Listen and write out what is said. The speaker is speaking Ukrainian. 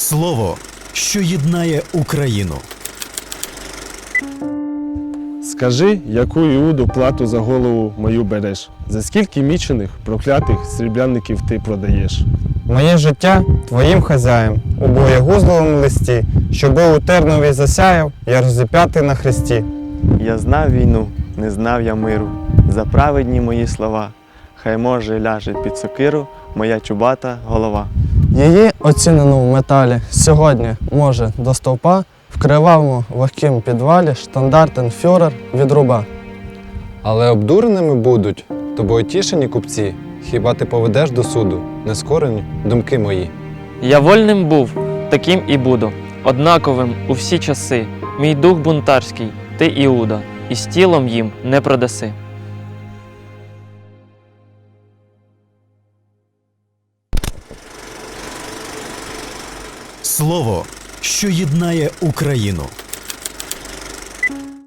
Слово, що єднає Україну. Скажи, яку Іуду плату за голову мою береш? За скільки мічених, проклятих срібляників ти продаєш? Моє життя твоїм хазяєм, у боєгузловому листі, що щоби у тернові засяяв, я розіп'ятий на хресті. Я знав війну, не знав я миру. За праведні мої слова. Хай може ляже під сокиру моя чубата голова. Її оцінено в металі сьогодні, може, до стовпа, в кривавому вогким підвалі штандартен фюрер від руба. Але обдуреними будуть тобою тішені купці. Хіба ти поведеш до суду нескорені думки мої? Я вольним був, таким і буду, однаковим у всі часи. Мій дух бунтарський, ти Іуда, і з тілом їм не продаси. Слово, що єднає Україну.